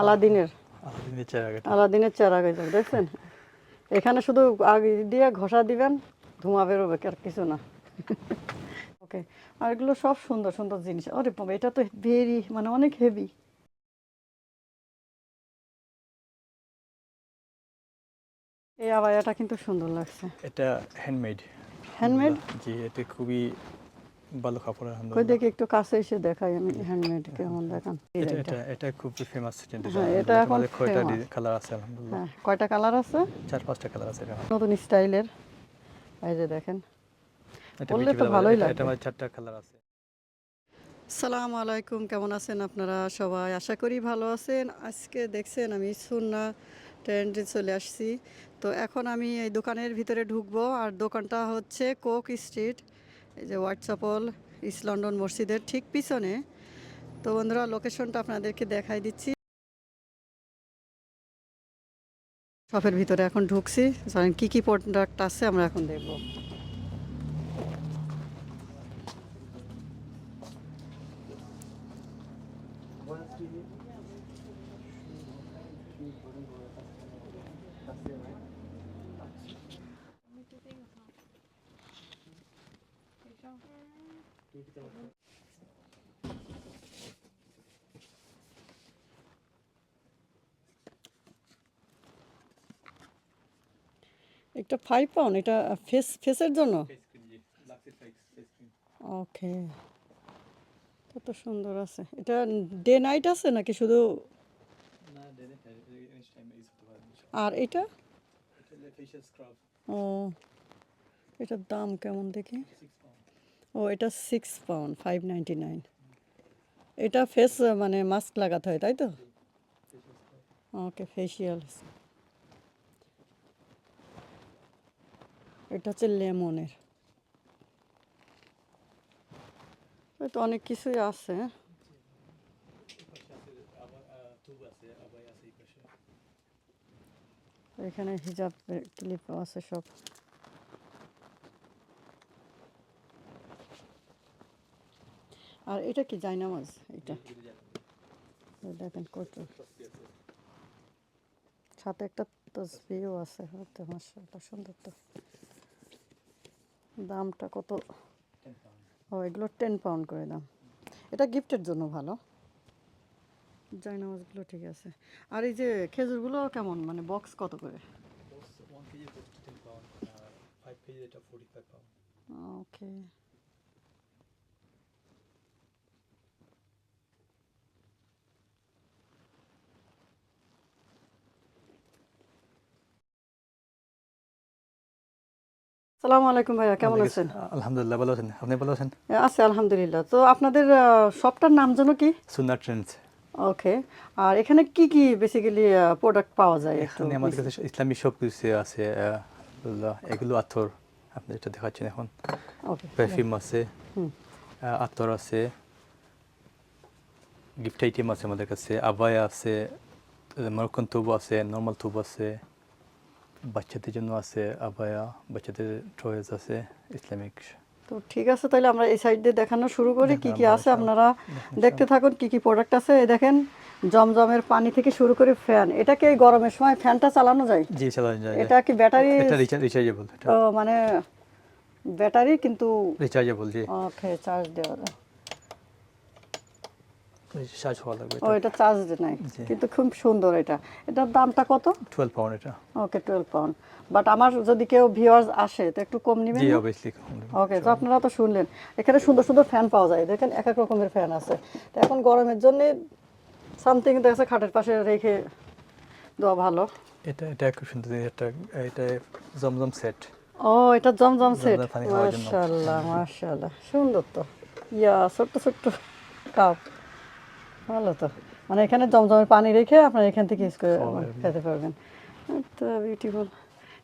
আলাদিনের। আলাদিনের চারাগাটা আলাদিনের দেখছেন? এখানে শুধু আগ দিয়ে ঘষা দিবেন ধোঁয়া বেরোবে আর কিছু না। ওকে আর এগুলো সব সুন্দর সুন্দর জিনিস। আরে এটা তো ভেরি মানে অনেক হেভি এই আবায়াটা কিন্তু সুন্দর লাগছে। এটা হ্যান্ডমেড হ্যান্ডমেড জি এটা খুবই ভালো কাপড় কই দেখি একটু কাছে এসে দেখাই আমি হ্যান্ডমেড কেমন দেখান। এটা এটা এটা খুব ফেমাস হ্যাঁ, এটা এখন কয়টা কালার আছে আলহামদুলিল্লাহ? হ্যাঁ কয়টা কালার আছে? চার পাঁচটা কালার আছে এটা নতুন স্টাইলের। এই যে দেখেন। এটা বললে তো ভালোই লাগবে। এটা আমার চারটা কালার আছে। সালামু আলাইকুম কেমন আছেন আপনারা সবাই? আশা করি ভালো আছেন। আজকে দেখছেন আমি সুন্না ট্রেন্ডে চলে আসছি। তো এখন আমি এই দোকানের ভিতরে ঢুকবো আর দোকানটা হচ্ছে কোক স্ট্রিট এই যে হোয়াটসঅ্যাপল ইস্ট লন্ডন মসজিদের ঠিক পিছনে। তো বন্ধুরা লোকেশনটা আপনাদেরকে দেখাই দিচ্ছি। শপের ভিতরে এখন ঢুকছি। ধরেন কী কী প্রোডাক্ট আছে, আমরা এখন দেখব। একটা ফাইভ পাউন্ড এটা ফেস ফেসের জন্য? ওকে কত সুন্দর আছে। এটা ডে নাইট আছে নাকি শুধু? আর এটা? ও এটার দাম কেমন দেখি? ও, এটা six pound five ninety nine এটা ফেস মানে মাস্ক লাগাতে হয়, তাই তো? ওকে ফেসিয়াল এটা হচ্ছে লেমনের। তো অনেক কিছুই আছে। এখানে হিজাব ক্লিপ আছে সব। আর এটা কি জায়নামাজ? এটা। দেখেন কত। সাথে একটা তসবিও আছে হয়তো মাসাল্লাহ সুন্দর তো। দামটা কত? ও এগুলো টেন পাউন্ড করে দাম। এটা গিফটের জন্য ভালো। জায়নামাজগুলো ঠিক আছে। আর এই যে খেজুরগুলো কেমন? মানে বক্স কত করে? ওকে সালামু আলাইকুম ভাইয়া কেমন আছেন? আলহামদুলিল্লাহ ভালো আছেন। আপনি ভালো আছেন? আছে আলহামদুলিল্লাহ। তো আপনাদের শপটার নাম যেন কি? ট্রেন্ডস ওকে। আর এখানে কি কি বেসিক্যালি প্রোডাক্ট পাওয়া যায় এখানে আমাদের কাছে ইসলামী সব কিছু আছে এগুলো আথর। আপনি যেটা দেখাচ্ছেন এখন। পারফিউম আছে আতর আছে গিফট আইটেম আছে আমাদের কাছে আবায়া আছে মরকন তুব আছে নর্মাল তুব আছে। বাচ্চাদের জন্য আছে আবায়া বাচ্চাদের টয়েস আছে ইসলামিক তো ঠিক আছে তাহলে আমরা এই সাইড দিয়ে দেখানো শুরু করি। কি কি আছে আপনারা দেখতে থাকুন কি কি প্রোডাক্ট আছে। এই দেখেন জমজমের পানি থেকে শুরু করে ফ্যান এটাকে এই গরমের সময় ফ্যানটা চালানো যায়? জি চালানো যায়। এটা কি ব্যাটারি এটা রিচার্জেবল ও, মানে ব্যাটারি কিন্তু রিচার্জেবল জি। ওকে চার্জ দেওয়া যায়। চার্জ হওয়া লাগবে ও এটা চার্জ নাই। কিন্তু খুব সুন্দর এটা। এটার দামটা কত? টুয়েলভ পাউন্ড এটা। ওকে টুয়েলভ পাউন্ড বাট আমার যদি কেউ ভিউয়ার্স আসে তো একটু কম নেবেন জি? অবভিয়াসলি ওকে তো আপনারা তো শুনলেন। এখানে সুন্দর সুন্দর ফ্যান পাওয়া যায়। দেখেন এক এক রকমের ফ্যান আছে। তো এখন গরমের জন্য সামথিং দেখা খাটের পাশে রেখে দেওয়া ভালো। এটা এটা খুব সুন্দর এটা এটা জমজম সেট ও এটা জমজম সেট মাশাআল্লাহ মাশাআল্লাহ। সুন্দর তো। ইয়া ছোট্ট ছোট্ট কাপ ভালো তো। মানে এখানে জমজমের পানি রেখে আপনারা এখান থেকে ইউজ করে খেতে পারবেন। তো বিউটিফুল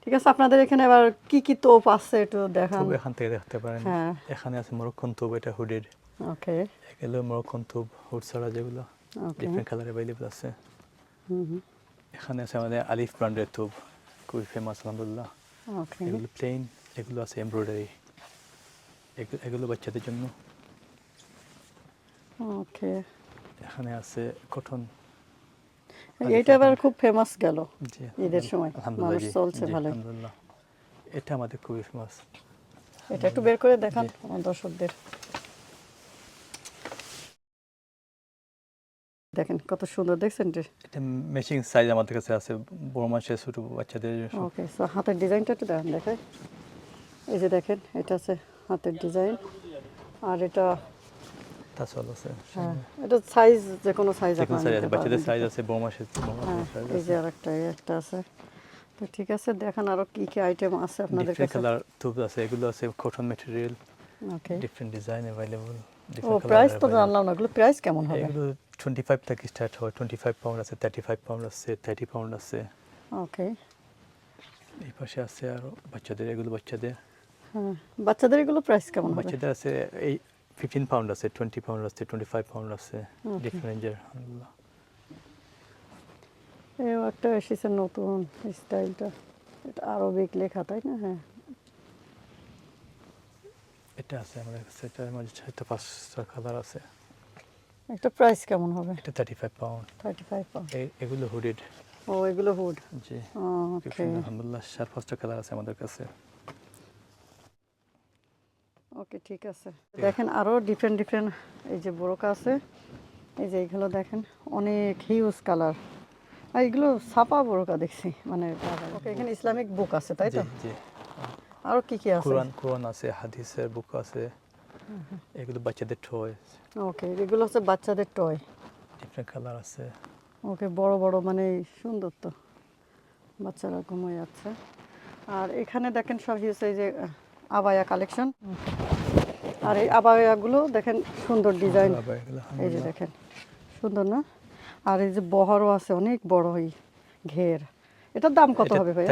ঠিক আছে আপনাদের এখানে আবার কি কি তোপ আছে একটু দেখান। এখান থেকে দেখতে পারেন। হ্যাঁ। এখানে আছে মরক্কন তুব এটা হুডের। ওকে। এগুলো মরক্কন তুব হুড ছাড়া যেগুলো ডিফারেন্ট কালার অ্যাভেলেবল আছে। এখানে আছে আমাদের আলিফ ব্র্যান্ডের তুব খুবই ফেমাস আলহামদুলিল্লাহ। ওকে। এগুলো প্লেন এগুলো আছে এমব্রয়ডারি এগুলো বাচ্চাদের জন্য। ওকে। এখানে আছে কটন এইটা এবার খুব ফেমাস গেল ঈদের সময়। মানুষ চলছে আলহামদুলিল্লাহ। এটা আমাদের খুবই ফেমাস এটা একটু বের করে দেখান আমার দর্শকদের। দেখেন কত সুন্দর দেখছেন যে? এটা ম্যাচিং সাইজ আমাদের কাছে আছে বড় মানুষের ছোট বাচ্চাদের ওকে সো হাতের ডিজাইনটা একটু দেখেন দেখায় এই যে দেখেন এটা আছে হাতের ডিজাইন। আর এটা তাসল আছে হ্যাঁ এটা সাইজ যে কোনো সাইজ আছে বাচ্চাদের সাইজ আছে মানুষের বড় হ্যাঁ এই যে আছে। আরেকটা একটা আছে। তো ঠিক আছে দেখেন আরও কি কি আইটেম আছে আপনাদের কাছে। কালার টুব আছে এগুলো আছে cotton material okay different design available ও প্রাইস তো জানলাম না এগুলো প্রাইস কেমন হবে? এগুলো টোয়েন্টি ফাইভ থেকে স্টার্ট হয় টোয়েন্টি ফাইভ পাউন্ড আছে থার্টি ফাইভ পাউন্ড আছে থার্টি পাউন্ড আছে। ওকে এই পাশে আছে আর বাচ্চাদের এগুলো বাচ্চাদের। হ্যাঁ বাচ্চাদের এগুলো প্রাইস কেমন হবে? বাচ্চাদের আছে এই ফিফটিন পাউন্ড আছে টোয়েন্টি পাউন্ড আছে টোয়েন্টি ফাইভ পাউন্ড আছে ডিফারেন্ট রেঞ্জের আলহামদুলিল্লাহ এও একটা এসেছে নতুন স্টাইলটা এটা আরবিক লেখা তাই না? হ্যাঁ। এটা আছে আমাদের কাছে এটার মাঝে ছয়টা পাঁচটা কালার আছে। একটা প্রাইস কেমন হবে? এটা thirty five pound thirty five pound এগুলো হুডেড ও এগুলো হুড জি। ওকে আলহামদুলিল্লাহ চার পাঁচটা কালার আছে আমাদের কাছে। ওকে ঠিক আছে। দেখেন আরও ডিফারেন্ট ডিফারেন্ট এই যে বোরকা আছে এই যে এইগুলো দেখেন অনেক হিউজ কালার আর এগুলো ছাপা বোরকা দেখছি মানে ওকে এখানে ইসলামিক বুক আছে তাই তো? জি। জি আরও কি কি আছে? কোরআন কোরআন আছে হাদিসের বুক আছে এগুলো বাচ্চাদের টয় ওকে এগুলো হচ্ছে বাচ্চাদের টয় ডিফারেন্ট কালার আছে। ওকে বড় বড় মানে সুন্দর তো। বাচ্চারা ঘুমিয়ে যাচ্ছে। আর এখানে দেখেন সব হিউজ এই যে আবায়া কালেকশন আর এই আবায়াগুলো দেখেন সুন্দর ডিজাইন। এই যে দেখেন সুন্দর না? আর এই যে বহরও আছে অনেক বড় ওই ঘের। এটার দাম কত হবে ভাইয়া?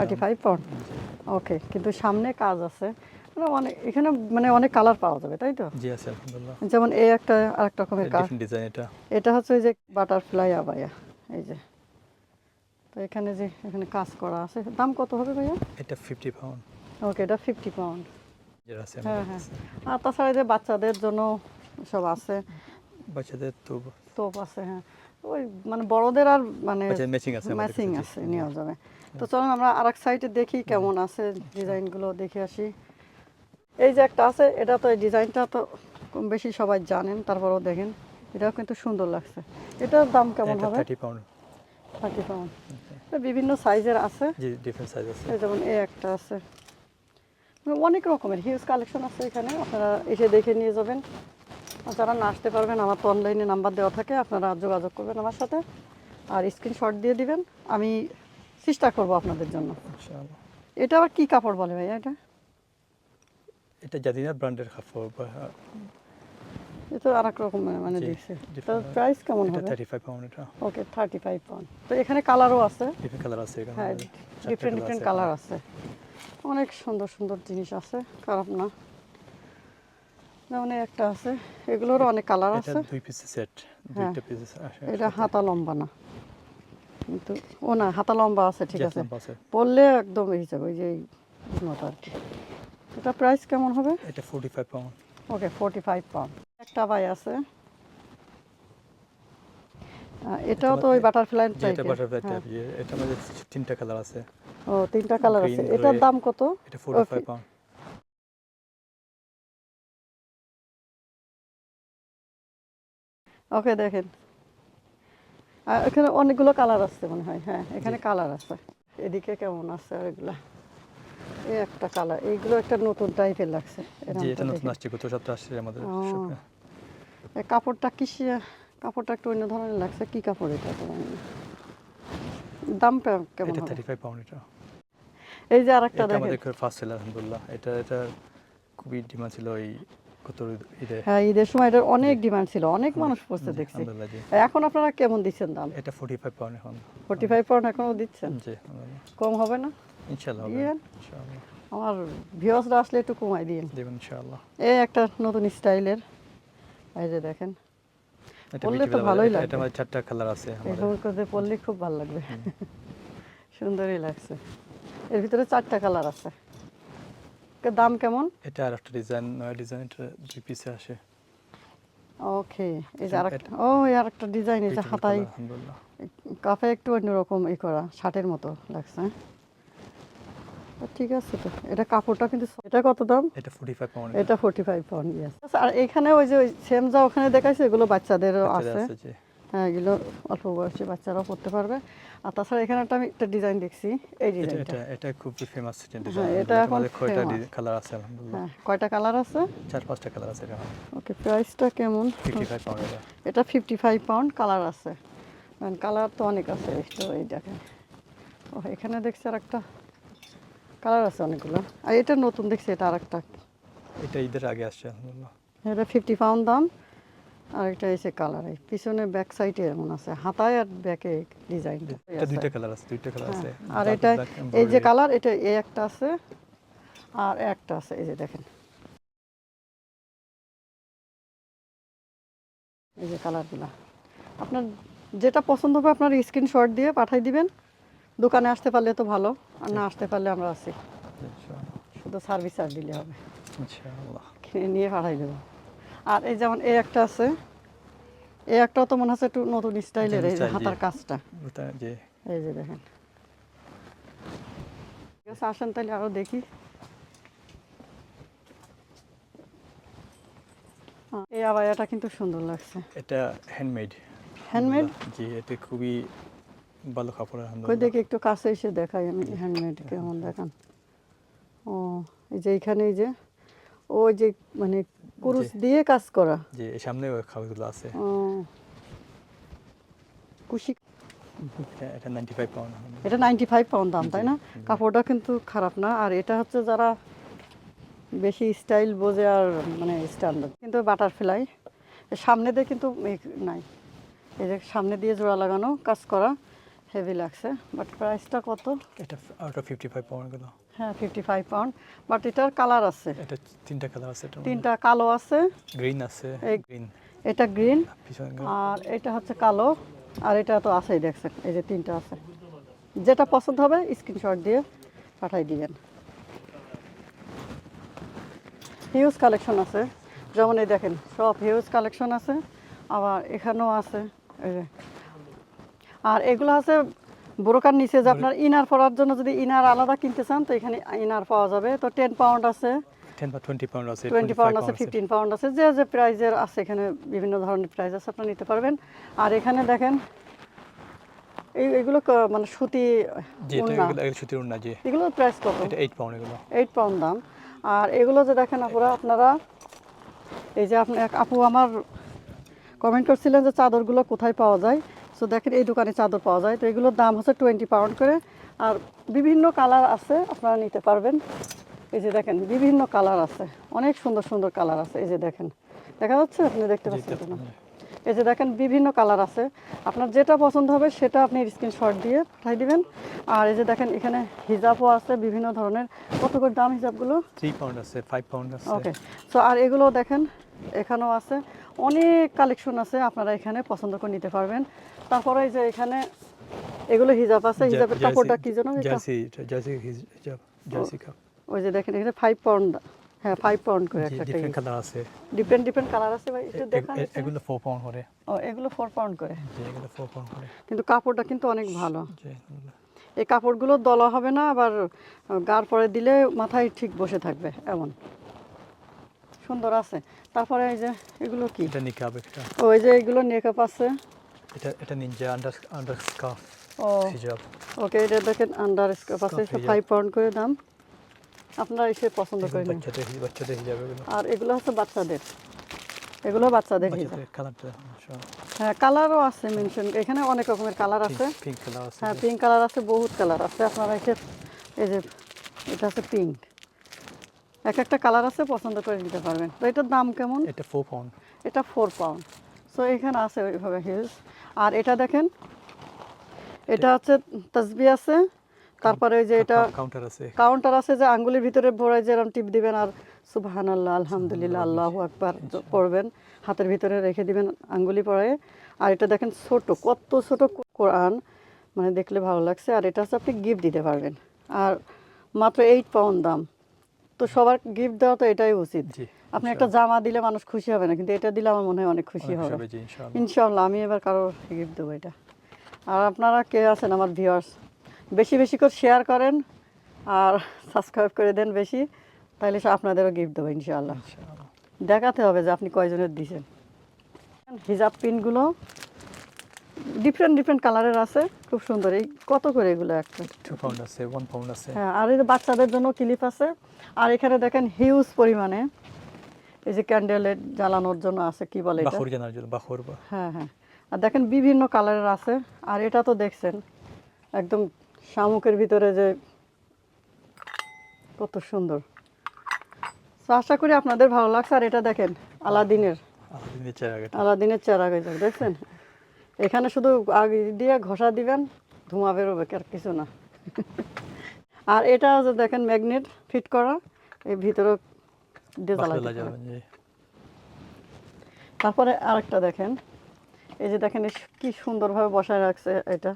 থার্টি ফাইভ পাউন্ড ওকে কিন্তু সামনে কাজ আছে। মানে অনেক এখানে মানে অনেক কালার পাওয়া যাবে তাই তো? জি আছে আলহামদুলিল্লাহ। যেমন এই একটা আরেক রকমের কাজ ডিজাইন এটা। এটা হচ্ছে ওই যে বাটারফ্লাই আবায়া এই যে। তো এখানে যে এখানে কাজ করা আছে। দাম কত হবে ভাইয়া? এটা ফিফটি পাউন্ড ওকে এটা ফিফটি পাউন্ড হ্যাঁ হ্যাঁ। আর তাছাড়া যে বাচ্চাদের জন্য সব আছে। বাচ্চাদের তো তোপ আছে হ্যাঁ। ওই মানে বড়দের আর মানে ম্যাচিং আছে ম্যাচিং আছে নেওয়া যাবে। তো চলুন আমরা আর এক সাইডে দেখি কেমন আছে ডিজাইনগুলো দেখে আসি। এই যে একটা আছে এটা তো এই ডিজাইনটা তো কম বেশি সবাই জানেন তারপরেও দেখেন। এটাও কিন্তু সুন্দর লাগছে। এটার দাম কেমন হবে? থার্টি পাউন্ড থার্টি পাউন্ড বিভিন্ন সাইজের আছে। জি ডিফারেন্ট সাইজ আছে। যেমন এই একটা আছে। অনেক রকমের হিউজ কালেকশন আছে এখানে। আপনারা এসে দেখে নিয়ে যাবেন। আর যারা না আসতে পারবেন আমার তো অনলাইনে নাম্বার দেওয়া থাকে আপনারা যোগাযোগ করবেন আমার সাথে। আর স্ক্রিনশট দিয়ে দিবেন। আমি চেষ্টা করব আপনাদের জন্য। এটা আবার কি কাপড় বলে ভাইয়া এটা? এটা জাদিনা ব্র্যান্ডের কাপড় এটা আর এক রকম মানে দেখছি। তো প্রাইস কেমন হবে? থার্টি ফাইভ পাউন্ড এটা। ওকে থার্টি ফাইভ পাউন্ড তো এখানে কালারও আছে। ডিফারেন্ট কালার আছে এখানে। হ্যাঁ ডিফারেন্ট ডিফারেন্ট কালার আছে। অনেক সুন্দর সুন্দর জিনিস আছে খারাপ না। যেমন একটা আছে এগুলোরও অনেক কালার আছে। দুই পিসের সেট হ্যাঁ। দুইটা পিস এটা হাতা লম্বা না। কিন্তু ও না হাতা লম্বা আছে ঠিক আছে। পরলে একদম এই হিসাবে ওই যে মতো আর কি। এটা প্রাইস কেমন হবে? এটা forty five pound okay forty five pound একটা বাই আছে। এটাও তো ওই বাটারফ্লাই যে এটা বাটারফ্লাই টাইপ এটা তিনটা কালার আছে। ও তিনটা কালার আছে। এটার দাম কত? এটা forty Okay. Five pound okay দেখেন এখানে অনেকগুলো কালার আছে মনে হয়। হ্যাঁ এখানে কালার আছে। এদিকে কেমন আছে আর এগুলা এই একটা কালার এইগুলো একটা নতুন টাইপের লাগছে। জি এটা নতুন আসছে গত সপ্তাহে আসছে আমাদের এই কাপড়টা কি কাপড়টা একটু অন্য ধরনের লাগছে। কি কাপড় এটা? দাম কেমন এটা হবে? থার্টি ফাইভ পাউন্ড এটা। এই যে আরেকটা দেখেন। আমাদের ফার্স্ট সেল আলহামদুলিল্লাহ। এটা এটা খুবই ডিমান্ড ছিল এই হ্যাঁ ঈদের সময় এটার অনেক ডিমান্ড ছিল অনেক মানুষ পড়তে দেখছি। এখন আপনারা কেমন দিচ্ছেন দাম? এটা ফোর্টি ফাইভ পাউন্ড এখন। ফোর্টি ফাইভ পাউন্ড এখনও দিচ্ছেন? জি কম হবে না? ইনশাআল্লাহ ইনশাআল্লাহ। আমার ভিউসরা আসলে একটু কমাই দিন দেবেন ইনশাআল্লাহ। এই একটা নতুন স্টাইলের এই যে দেখেন। পরলে তো ভালোই লাগবে। এটা আমাদের চারটা কালার আছে আমাদের। এভাবে করে পরলে খুব ভালো লাগবে। সুন্দরই লাগছে। এর ভিতরে চারটা কালার আছে। এর দাম কেমন? এটা আর একটা ডিজাইন নয়া ডিজাইন এটা দুই পিসে আসে। ওকে এই যে আরেকটা ও এই আরেকটা ডিজাইন এই Beautiful আলহামদুলিল্লাহ। কাফে একটু অন্যরকম ই করা শার্টের মতো লাগছে হ্যাঁ? ঠিক আছে তো এটা কাপড়টা কিন্তু এটা কত দাম? এটা 45 পাউন্ড এটা ফোর্টি ফাইভ পাউন্ড ইয়েস আর এখানে ওই যে সেম যা ওখানে দেখাইছে এগুলো বাচ্চাদেরও আছে। এগুলো অল্প বয়সী বাচ্চারাও পড়তে পারবে। আর তাছাড়া এখানে একটা আমি একটা ডিজাইন দেখছি এই ডিজাইনটা এটা খুব ফেমাস ডিজাইন হ্যাঁ, এটা এখন কয়টা। কালার আছে আলহামদুলিল্লাহ। হ্যাঁ কয়টা কালার আছে? চার পাঁচটা কালার আছে এটা ওকে প্রাইসটা কেমন? 55 পাউন্ড এটা। এটা ফিফটি ফাইভ পাউন্ড কালার আছে কালার তো অনেক আছে তো এই দেখেন। ও এখানে দেখছি আর একটা কালার আছে অনেকগুলো। আর এটা নতুন দেখছি এটা আর একটা এটা ঈদের আগে আসছে আলহামদুলিল্লাহ। এটা ফিফটি পাউন্ড দাম। আর এটা এসে কালার পিছনে ব্যাক সাইডে এমন আছে। হাতায় আর ব্যাকে ডিজাইন এটা দুইটা কালার আছে দুইটা কালার আছে। আর এটা এই যে। কালার এটা এই একটা আছে আর একটা আছে এই যে দেখেন। এই যে কালারগুলা আপনার যেটা পছন্দ হবে আপনার স্ক্রিনশট দিয়ে পাঠাই দিবেন। দোকানে আসতে পারলে তো ভালো আর না আসতে পারলে আমরা আছি। ইনশাআল্লাহ শুধু সার্ভিস চার্জ দিলে হবে। কিনে নিয়ে পাঠাই দেবো। আর এই যেমন এই একটা আছে এই একটাও তো মনে হচ্ছে একটু নতুন স্টাইলের এই যে হাতার কাজটা। এই যে দেখেন। ঠিক আছে আসেন তাহলে আরও দেখি। আহ, এই আবায়াটা কিন্তু সুন্দর লাগছে। এটা হ্যান্ডমেড হ্যান্ডমেড জি এটা খুবই ভালো কাপড় কই দেখি একটু কাছে এসে দেখাই আমি হ্যান্ডমেড কেমন দেখান। ও এই যে এইখানে এই যে ওই যে মানে কুরুশ দিয়ে কাজ করা। এই সামনে খাবারগুলো আছে। কুশি এটা এটা 95 পাউন্ড এটা নাইনটি ফাইভ পাউন্ড দাম তাই না? কাপড়টা কিন্তু খারাপ না। আর এটা হচ্ছে যারা বেশি স্টাইল বোঝে আর মানে স্ট্যান্ডার্ড কিন্তু বাটারফ্লাই সামনে দিয়ে কিন্তু নাই। এই যে সামনে দিয়ে জোড়া লাগানো কাজ করা। হেভি লাগছে বাট প্রাইসটা কত এটা আউট অফ 55 পাউন্ডগুলো হ্যাঁ ফিফটি ফাইভ পাউন্ড বাট এটার কালার আছে। এটা তিনটা কালার আছে এটা তিনটা কালো আছে। গ্রিন আছে এই- গ্রিন এটা গ্রিন আর এটা হচ্ছে কালো। আর এটা তো আছেই দেখছেন? এই যে তিনটা আছে। যেটা পছন্দ হবে স্ক্রিনশট দিয়ে পাঠাই দিবেন। হিউজ কালেকশন আছে। যেমন এই দেখেন সব হিউজ কালেকশন আছে। আবার এখানেও আছে। এই যে আর এগুলো আছে ব্রোকার নিচে যে আপনার ইনার পরার জন্য যদি ইনার আলাদা কিনতে চান তো এখানে ইনার পাওয়া যাবে। তো টেন পাউন্ড আছে। 10 বা 20 পাউন্ড আছে পাউন্ড আছে ফিফটিন পাউন্ড আছে। যে যে প্রাইজের আছে এখানে বিভিন্ন ধরনের প্রাইস আছে আপনারা নিতে পারবেন। আর এখানে দেখেন এই এগুলো মানে সুতি। এগুলো জি। প্রাইস কত? এটা 8 পাউন্ড এগুলো। এইট পাউন্ড দাম। আর এগুলো যে দেখেন আপুরা আপনারা এই যে আপনি আপু আমার কমেন্ট করছিলেন যে চাদরগুলো কোথায় পাওয়া যায়? সো দেখেন এই দোকানে চাদর পাওয়া যায়। তো এগুলোর দাম হচ্ছে টোয়েন্টি পাউন্ড করে। আর বিভিন্ন কালার আছে আপনারা নিতে পারবেন। এই যে দেখেন বিভিন্ন কালার আছে। অনেক সুন্দর সুন্দর কালার আছে। এই যে দেখেন দেখা যাচ্ছে? আপনি দেখতে পাচ্ছেন তা- এই যে দেখেন বিভিন্ন কালার আছে। আপনার যেটা পছন্দ হবে সেটা আপনি স্ক্রিনশট দিয়ে পাঠিয়ে দিবেন। আর এই যে দেখেন এখানে হিজাবও আছে বিভিন্ন ধরনের। কত করে দাম হিজাবগুলো? 3 পাউন্ড আছে 5 পাউন্ড আছে। ওকে সো আর এগুলো দেখেন এখানেও আছে। অনেক কালেকশন আছে আপনারা এখানে পছন্দ করে নিতে পারবেন। তারপরে এই যে এখানে এগুলো হিজাব আছে হিজাবের কাপড়টা কি যেন এটা? জার্সি এটা জার্সি হিজাব জার্সি কাপ। ওই যে দেখেন এখানে ফাইভ পাউন্ড হ্যাঁ ফাইভ পাউন্ড করে একটা ডিফারেন্ট কালার আছে। ডিফারেন্ট ডিফারেন্ট কালার আছে ভাই একটু দেখান। এগুলো 4 পাউন্ড করে। ও এগুলো ফোর পাউন্ড করে। জি এগুলো 4 পাউন্ড করে। কিন্তু কাপড়টা কিন্তু অনেক ভালো। এই কাপড়গুলো দলা হবে না আবার গার পরে দিলে মাথায় ঠিক বসে থাকবে এমন। সুন্দর আছে। তারপরে এই যে এগুলো কি? এটা নিকাব একটা। ওই যে এগুলো মেকআপ আছে। এটা এটা নিনজা আন্ডার আন্ডার স্কার্ফ ও। হিজাব ওকে এটা দেখেন আন্ডার স্কার্ফ আছে। ফাইভ পাউন্ড করে দাম। আপনারা এসে পছন্দ করে নিন বাচ্চাদের বাচ্চাদের হিজাব এগুলো। আর এগুলো হচ্ছে বাচ্চাদের। এগুলো বাচ্চাদের হিজাব কালারটা হ্যাঁ কালারও আছে মেনশন এখানে অনেক রকমের কালার আছে। পিঙ্ক কালার আছে। হ্যাঁ পিঙ্ক কালার আছে বহুত কালার আছে। আপনারা এসে এই যে এটা আছে পিঙ্ক এক একটা কালার আছে পছন্দ করে নিতে পারবেন। তো এটার দাম কেমন? এটা 4 পাউন্ড এটা ফোর পাউন্ড সো এখানে আছে ওইভাবে হিলস আর এটা দেখেন এটা হচ্ছে তসবি আছে। তারপরে ওই যে এটা কাউন্টার আছে। কাউন্টার আছে যে আঙ্গুলির ভিতরে ভরে যেরকম টিপ দিবেন আর সুবহান আল্লাহ আলহামদুলিল্লাহ আল্লাহ আকবার পড়বেন। হাতের ভিতরে রেখে দিবেন আঙ্গুলি পরে। আর এটা দেখেন ছোট কত ছোট কোরআন। মানে দেখলে ভালো লাগছে। আর এটা হচ্ছে আপনি গিফট দিতে পারবেন। আর মাত্র এইট পাউন্ড দাম। তো সবার গিফট দেওয়া তো এটাই উচিত। আপনি একটা জামা দিলে মানুষ খুশি হবে না কিন্তু এটা দিলে আমার মনে হয় অনেক খুশি হবে। ইনশাল্লাহ। আমি এবার কারও গিফট দেবো এটা। আর আপনারা কে আছেন? আমার ভিউয়ার্স বেশি বেশি করে শেয়ার করেন আর সাবস্ক্রাইব করে দেন বেশি তাহলে সে আপনাদেরও গিফট দেবো ইনশাআল্লাহ ইনশাআল্লাহ দেখাতে হবে যে আপনি কয়জনের দিছেন হিজাব পিনগুলো ডিফারেন্ট ডিফারেন্ট কালারের আছে। খুব সুন্দর। এই কত করে এগুলো একটা? টু পাউন্ড আছে ওয়ান পাউন্ড আছে। হ্যাঁ আর এই বাচ্চাদের জন্য ক্লিপ আছে। আর এখানে দেখেন হিউজ পরিমাণে। এই যে ক্যান্ডেলের জ্বালানোর জন্য আছে কি বলে এটা? বাখুর জানার জন্য বাখুর হ্যাঁ হ্যাঁ। আর দেখেন বিভিন্ন কালারের আছে। আর এটা তো দেখছেন একদম শামুকের ভিতরে যে কত সুন্দর। তো আশা করি আপনাদের ভালো লাগছে। আর এটা দেখেন আলাদিনের। আলাদিনের চেয়ার আগে আলাদিনের চেরা গেছে দেখছেন? এখানে শুধু আগে দিয়ে ঘষা দিবেন ধোঁয়া বেরোবে আর কিছু না। আর এটা যে দেখেন ম্যাগনেট ফিট করা এই ভিতরে দিয়ে তারপরে আরেকটা দেখেন এই যে দেখেন কি সুন্দরভাবে বসায় রাখছে এটা।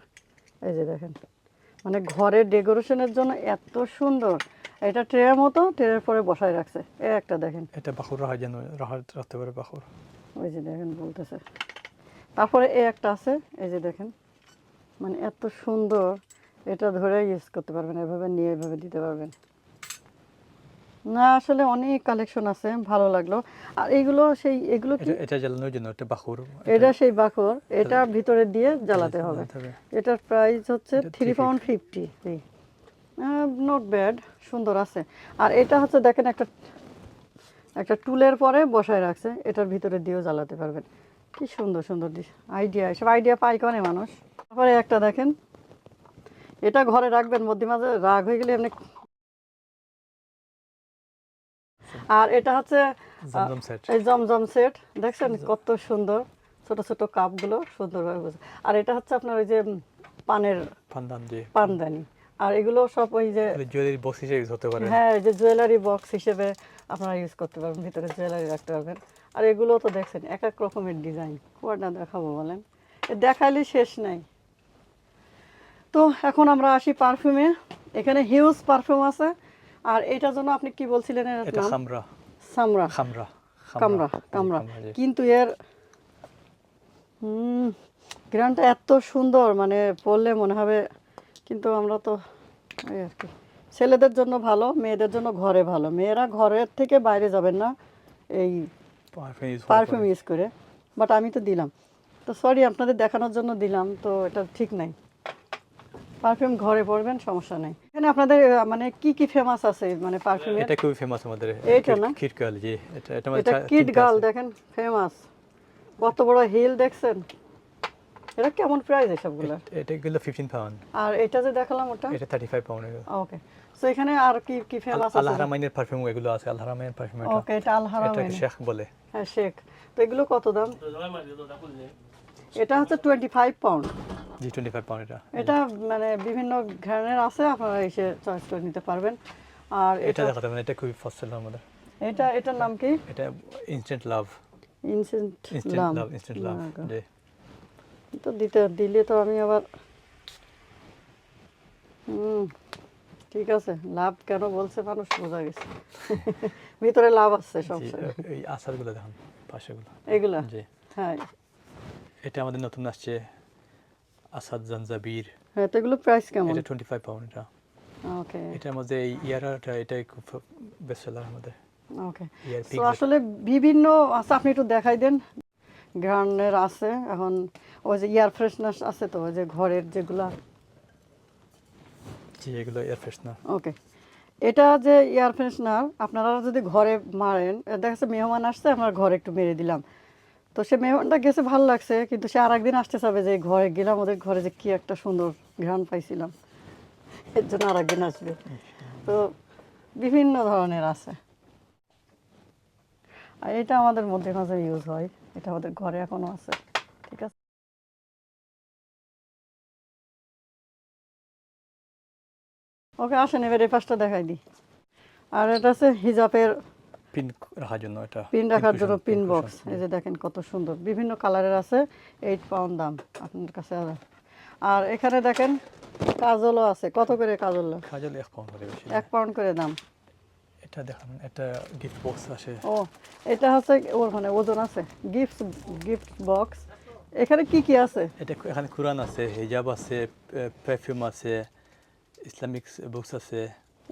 এই যে দেখেন মানে ঘরের ডেকোরেশনের জন্য এত সুন্দর। এটা ট্রের মতো ট্রের পরে বসায় রাখছে। এই একটা দেখেন। এটা বাখুর রাখা যেন রাখা রাখতে পারে বাখুর ওই যে দেখেন বলতেছে। তারপরে এই একটা আছে এই যে দেখেন মানে এত সুন্দর এটা ধরে ইউজ করতে পারবেন এভাবে নিয়ে এভাবে দিতে পারবেন। না আসলে অনেক কালেকশন আছে ভালো লাগল। আর এইগুলো সেই এগুলো কি? এটা এটা জ্বালানোর জন্য এটা বাখুর এটা সেই বাকর এটার ভিতরে দিয়ে জ্বালাতে হবে। এটার প্রাইস হচ্ছে এটা three 350 pound fifty not bad সুন্দর আছে। আর এটা হচ্ছে দেখেন একটা একটা টুলের পরে বসায় রাখছে এটার ভিতরে দিয়েও জ্বালাতে পারবেন। কি সুন্দর সুন্দর আইডিয়া এসব আইডিয়া পাই কনে মানুষ? তারপরে একটা দেখেন এটা ঘরে রাখবেন মধ্যে মাঝে রাগ হয়ে গেলে এমনি আর এটা হচ্ছে জমজম সেট এই জমজম সেট দেখছেন কত সুন্দর? ছোট ছোট কাপগুলো সুন্দরভাবে বোঝা আর এটা হচ্ছে আপনার ওই যে পানের পানদানি আর এগুলো সব ওই যে জুয়েলারি বক্স হিসেবে হতে পারে। হ্যাঁ যে জুয়েলারি বক্স হিসেবে আপনারা ইউজ করতে পারবেন ভিতরে জুয়েলারি রাখতে পারবেন। আর এগুলো তো দেখছেন এক এক রকমের ডিজাইন কোয়াটা দেখাবো বলেন। দেখাইলে শেষ নাই। তো এখন আমরা আসি পারফিউমে এখানে হিউজ পারফিউম আছে। আর এটার জন্য আপনি কি বলছিলেন এর নাম? খামরা। সামরা খামরা কামরা কামরা কিন্তু এর হুম গ্রানটা এত সুন্দর মানে পড়লে মনে হবে কিন্তু আমরা তো ওই আর কি। ছেলেদের জন্য ভালো মেয়েদের জন্য ঘরে ভালো। মেয়েরা ঘরের থেকে বাইরে যাবেন না। এই পারফিউম ইউজ করে। বাট আমি তো দিলাম। তো সরি আপনাদের দেখানোর জন্য দিলাম তো এটা ঠিক নাই। পারফিউম ঘরে পরবেন সমস্যা নেই। এখানে আপনাদের মানে কি কি ফেমাস আছে? মানে পারফিউমের এটা খুবই ফেমাস আমাদের এইটা না? কিট গার্ল জি। এটা এটা এটা তিনটা গার্ল দেখেন ফেমাস কত বড় হিল দেখছেন? এটা কেমন প্রাইস এসবগুলো? এটা গুলো 15 পাউন্ড আর এটা যে দেখালাম ওটা? এটা 35 পাউন্ড ওকে সো এখানে আর কি কি ফেমাস আছে? রামাইনের পারফিউম এগুলো আছে আল্লাহ রামাইনের পারফিউম এটা। ওকে এটা আল হারাম এটাকে শেখ বলে। হ্যাঁ শেখ। তো এগুলো কত দাম? এটা হচ্ছে টোয়েন্টি ফাইভ পাউন্ড জি 25 পাউন্ড এটা। এটা মানে বিভিন্ন ঘ্রাণের আছে আপনারা এসে চয়েস করে নিতে পারবেন। আর এটা দেখাতে পারেন এটা খুবই ফার্স্ট সেলার আমাদের। এটা এটার নাম কি? এটা instant love instant love instant love তো দিতে দিলে তো আমি আবার হুম। ঠিক আছে লাভ কেন বলছে মানুষ বোঝা গেছে। ভিতরে লাভ আছে সব এই আচারগুলো দেখুন পাশেগুলো। এগুলা? জি। হ্যাঁ। এটা আমাদের নতুন আসছে আসাদ জানজাবির হ্যাঁ তো এগুলো প্রাইস কেমন? এটা 25 পাউন্ড এটা। ওকে এটার মধ্যে এই ইয়ারাটা এটাই খুব বেস্ট সেলার আমাদের। ওকে ইয়ার তো আসলে বিভিন্ন আছে আপনি একটু দেখাই দেন। গ্রানের আছে এখন ওই যে এয়ার ফ্রেশনার আছে তো ওই যে ঘরের যেগুলা জি এগুলো এয়ার ফ্রেশনার ওকে এটা যে এয়ার ফ্রেশনার আপনারা যদি ঘরে মারেন দেখা যাচ্ছে মেহমান আসছে, আমার ঘরে একটু মেরে দিলাম। তো সে মেহমানটা গেছে, ভালো লাগছে, কিন্তু সে আর একদিন আসতে চাবে যে ঘরে গেলাম, ওদের ঘরে যে কি একটা সুন্দর ঘ্রাণ পাইছিলাম। এর জন্য আর একদিন আসবে। তো বিভিন্ন ধরনের আছে। আর এটা আমাদের মধ্যে মাঝে ইউজ হয়, এটা আমাদের ঘরে এখনও আছে। ওকে আসেন এবার এই পাশটা দেখাই দিই। আর এটা আছে হিজাবের পিন রাখার জন্য এটা পিন রাখার জন্য পিন বক্স এই যে দেখেন কত সুন্দর। বিভিন্ন কালারের আছে এইট পাউন্ড দাম আপনার কাছে। আর। এখানে দেখেন কাজলও আছে। কত করে কাজল? কাজল এক পাউন্ড করে বেশি এক পাউন্ড করে দাম। এটা দেখান এটা গিফট বক্স আছে ও এটা হচ্ছে ওর মানে ওজন আছে। গিফট গিফট বক্স এখানে কি কি আছে? এটা এখানে কোরআন আছে হিজাব আছে পারফিউম আছে ইসলামিক বুকস আছে।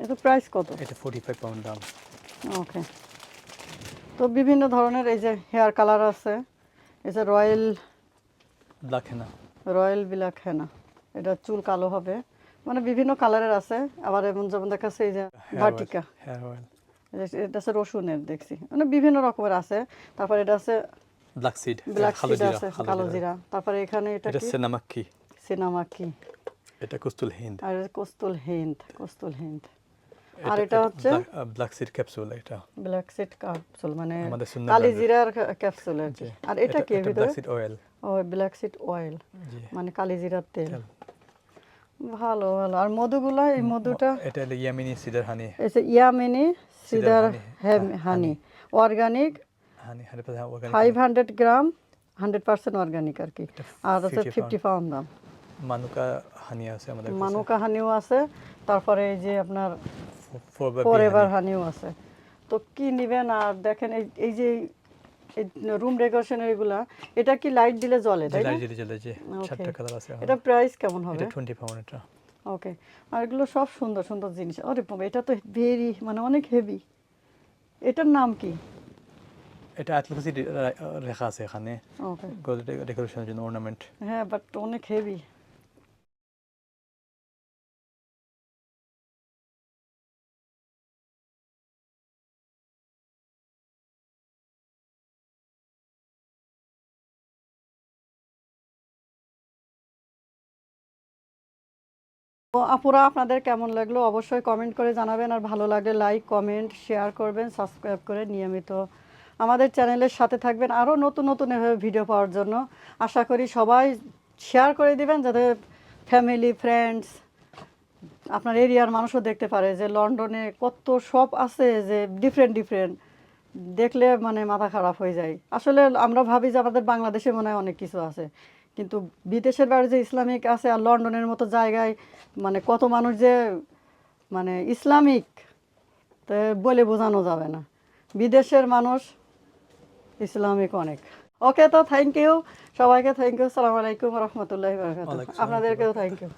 এটা প্রাইস কত? এটা ফোর্টি ফাইভ পাউন্ড দাম। ওকে তো বিভিন্ন ধরনের এই যে হেয়ার কালার আছে এই যে royal black henna royal black henna এটা চুল কালো হবে। মানে বিভিন্ন কালারের আছে। আবার এমন যেমন দেখাচ্ছে এই যে ভার্টিকা হেয়ার অয়েল এটা আছে রসুনের দেখছি। মানে বিভিন্ন রকমের আছে। তারপর এটা আছে ব্ল্যাক সিড ব্ল্যাক কালো সিড জিরা আছে কালো জিরা। তারপরে এখানে এটা কি? সেনামাক্কি সিনামাকি এটা কুস্তুল হিন্দ। আর কোস্তুল হিন্দ কোস্তুল হিন্দ। আর এটা হচ্ছে ব্ল্যাক সিড ক্যাপসুল এটা। ব্ল্যাক সিড ক্যাপসুল মানে কালি জিরার ক্যাপসুল আর কি। আর এটা কি ভিতরে? Black seed oil. ও ব্ল্যাক সিড অয়েল। মানে কালি জিরার তেল। ভালো ভালো। আর মধুগুলা এই মধুটা? এটা হলো ইয়ামিনি সিডার হানি। যে Yamini honey, honey. Organic honey. Honey. পাতা organic five honey। Hundred gram hundred percent organic আর কি। আর হচ্ছে 50 ফিফটি পাউন্ড দাম। মানুকা হানি আছে আমাদের মানুকা হানিও আছে তারপরে এই যে আপনার ফো- forever bee forever honey। হানিও আছে। তো কি নিবেন? আর দেখেন এই এই যে রুম ডেকোরেশনের এগুলা এটা কি লাইট দিলে জ্বলে তাই না? জ্বলে জ্বলে জ্বলে চারটা Okay. কালার আছে এটা প্রাইস কেমন হবে? এটা টোয়েন্টি পাউন্ড এটা। ওকে আর এগুলো সব সুন্দর সুন্দর জিনিস। আরে বাবা এটা তো ভেরি মানে অনেক হেভি এটার নাম কি? এটা অ্যাটলাসি রেখা আছে এখানে। ওকে ডেকোরেশনের জন্য অর্নামেন্ট হ্যাঁ বাট অনেক হেভি আপুরা, আপনাদের কেমন লাগল? অবশ্যই কমেন্ট করে জানাবেন। আর ভালো লাগলে লাইক কমেন্ট শেয়ার করবেন সাবস্ক্রাইব করে নিয়মিত আমাদের চ্যানেলের সাথে থাকবেন আরও নতুন নতুন এভাবে ভিডিও পাওয়ার জন্য। আশা করি সবাই শেয়ার করে দিবেন যাতে ফ্যামিলি ফ্রেন্ডস আপনার এরিয়ার মানুষও দেখতে পারে যে লন্ডনে কত শপ আছে যে ডিফারেন্ট ডিফারেন্ট দেখলে মানে মাথা খারাপ হয়ে যায়। আসলে আমরা ভাবি যে আমাদের বাংলাদেশে মনে হয় অনেক কিছু আছে। কিন্তু বিদেশের বাইরে যে ইসলামিক আছে আর লন্ডনের মতো জায়গায় মানে কত মানুষ যে মানে ইসলামিক তো বলে বোঝানো যাবে না। বিদেশের মানুষ ইসলামিক অনেক। ওকে তো থ্যাংক ইউ সবাইকে থ্যাংক ইউ সালাম আলাইকুম রহমতুল্লাহ আপনাদেরকেও থ্যাংক ইউ।